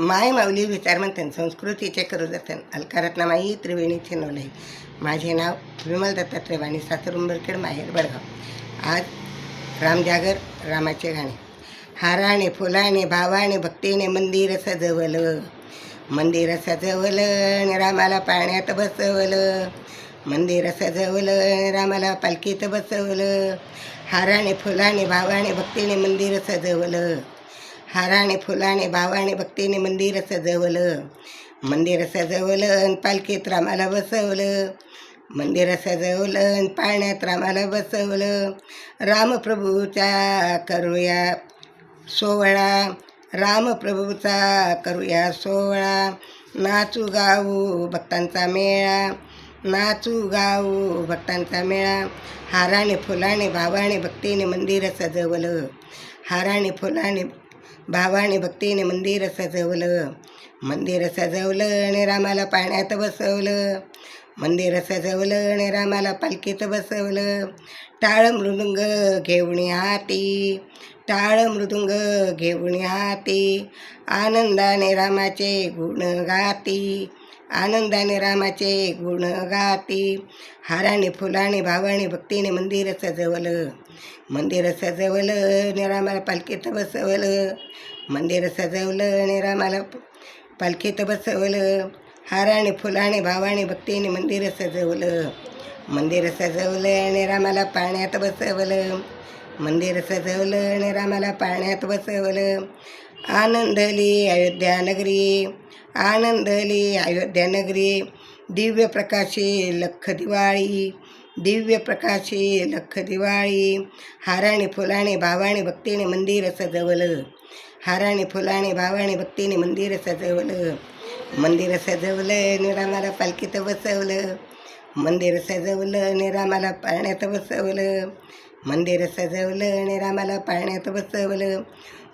माय माऊली विचारमंथन संस्कृतीचे करू जतन अलकारत्नामाई त्रिवेणीचे नवलाई. माझे नाव विमल दत्ता त्रिवाणी सासर उंबरखेड माहेर बडगाव. आज रामजागर रामाचे गाणे हाराने फुलाने भावाने भक्तीने मंदिर सजवलं. मंदिर सजवलं रामाला पाण्यात बसवलं. मंदिर सजवलं रामाला पालखीत बसवलं. हाराने फुलाने भावाने भक्तीने मंदिर सजवलं. हाराने फुलाने भावाने भक्तीने मंदिर सजवलं. मंदिर सजवलं पालखीत रामाला बसवलं. मंदिर सजवलं पाण्यात रामाला बसवलं. रामप्रभूचा करूया सोहळा रामप्रभूचा करूया सोहळा. नाचू गाऊ भक्तांचा मेळा नाचू गाऊ भक्तांचा मेळा. हाराने फुलाने भावाने भक्तीने मंदिर सजवलं. हाराने फुलाने भावाने भक्तीने मंदिर सजवलं. मंदिर सजवलं आणि रामाला पाण्यात बसवलं. मंदिर सजवलं आणि रामाला पालखीत बसवलं. टाळ मृदुंग घेऊन हाती टाळ मृदुंग घेऊन हाती आनंदाने रामाचे गुण गाती. आनंदाने रामाचे गुण गाती हाराने फुलाने भावाने भक्तीने मंदिर सजवलं. मंदिर सजवलं निरामाला पालखीत बसवलं. मंदिर सजवलं निरामाला पालखीत बसवलं. हाराने फुलाने भावाने भक्तीने मंदिर सजवलं. मंदिर सजवलं निरामाला पाण्यात बसवलं. मंदिर सजवलं निरामाला पाण्यात बसवलं. आनंदली अयोध्या नगरी आनंदली अयोध्या नगरी दिव्य प्रकाशी लख दिवाळी दिव्य प्रकाशी लख दिवाळी हाराने फुलाने भावाने भक्तीने मंदिर सजवलं हाराने फुलाने भावाने भक्तीने मंदिर सजवलं मंदिर सजवलं निरामाला पालखीत बसवलं मंदिर सजवलं निरामाला पाळण्यात बसवलं मंदिर सजवलं आणि रामाला पाण्यात बसवलं.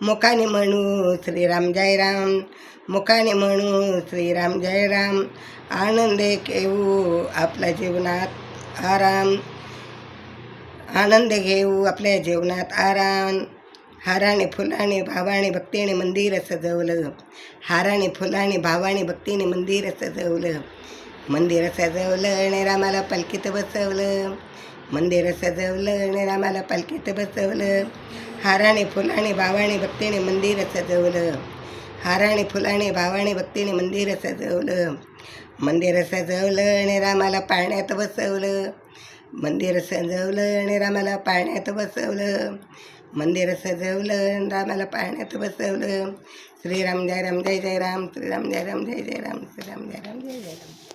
मुखाने म्हणू श्रीराम जय राम मुखाने म्हणू श्रीराम जय राम आनंद घेऊ आपल्या जीवनात आराम. आनंद घेऊ आपल्या जीवनात आराम. हाराने फुलाने भावाने भक्तीने मंदिर सजवलं. हाराने फुलाने भावाने भक्तीने मंदिर सजवलं. मंदिर सजवलं आणि रामाला पालखीत बसवलं. मंदिर सजवलं आणि रामाला पालखीत बसवलं. हाराने फुलाने भावाने भक्तीने मंदिर सजवलं. हाराने फुलाने भावाने भक्तीने मंदिर सजवलं. मंदिर सजवलं आणि रामाला पाण्यात बसवलं. मंदिर सजवलं आणि रामाला पाण्यात बसवलं. मंदिर सजवलं रामाला पाण्यात बसवलं. श्रीराम जय राम जय जय राम श्रीराम जय राम जय जय राम श्रीराम जय राम जय जय राम.